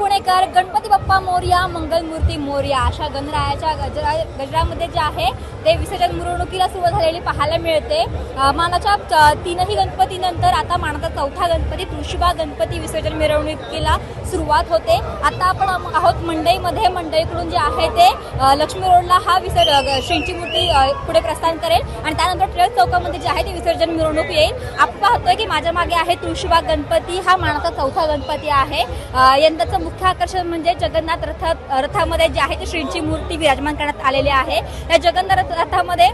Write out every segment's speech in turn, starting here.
पुणेकर गणपती बाप्पा मोर्या मंगलमूर्ती मोर्या अशा गणरायाच्या गजरा गजरामध्ये जे आहे ते विसर्जन मिरवणुकीला सुरुवात झालेली पाहायला मिळते. मानाच्या तीनही गणपतीनंतर आता मानाचा चौथा गणपती तुळशीबाग गणपती विसर्जन मिरवणुकीला सुरुवात होते. आता आपण आहोत मंडईमध्ये मंडईकडून जे आहे ते लक्ष्मी रोडला हा विसर् अ, श्रींची मूर्ती पुढे प्रस्थान करेल. आणि त्यानंतर टिळक चौकामध्ये जे आहे ते विसर्जन मिरवणूक येईल. आपण पाहतोय की माझ्या मागे आहे तुळशीबाग गणपती. हा मानाचा चौथा गणपती आहे. यंदाचं मुख्य आकर्षण म्हणजे जगन्नाथ रथ रथामध्ये जे आहे ते श्रींची मूर्ती विराजमान करण्यात आलेली आहे. या जगन्नाथ रथ- रथामध्ये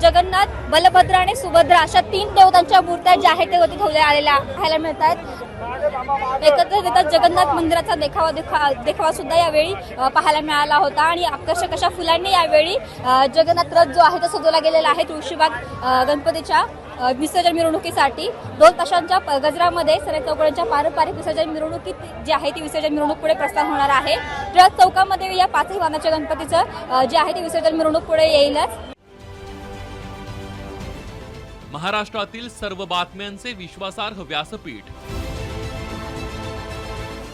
जगन्नाथ बलभद्र आणि सुभद्रा अशा तीन देवतांच्या मूर्त्या ज्या आहेत ते वरती ठेवल्या आलेल्या पाहायला मिळतात एकत्र येतात जगन्नाथ मंदिराचा देखावा देखा देखावा सुद्धा यावेळी पाहायला मिळाला होता. आणि आकर्षक अशा फुलांनी यावेळी जगन्नाथ रथ जो आहे तो सजवला गेलेला आहे तुळशीबाग गणपतीच्या विसर्जन मिरवणुकीसाठी. दोन तासांच्या गजरामध्ये सराई चौकड्यांच्या पारंपरिक विसर्जन मिरवणुकीत जी आहे ती विसर्जन मिरवणूक पुढे प्रस्थान होणार आहे. टिळक चौकामध्ये या पाचही वाहनाच्या गणपतीचं जे आहे ते विसर्जन मिरवणूक पुढे येईलच. महाराष्ट्रातील सर्व बातम्यांचे विश्वासार्ह व्यासपीठ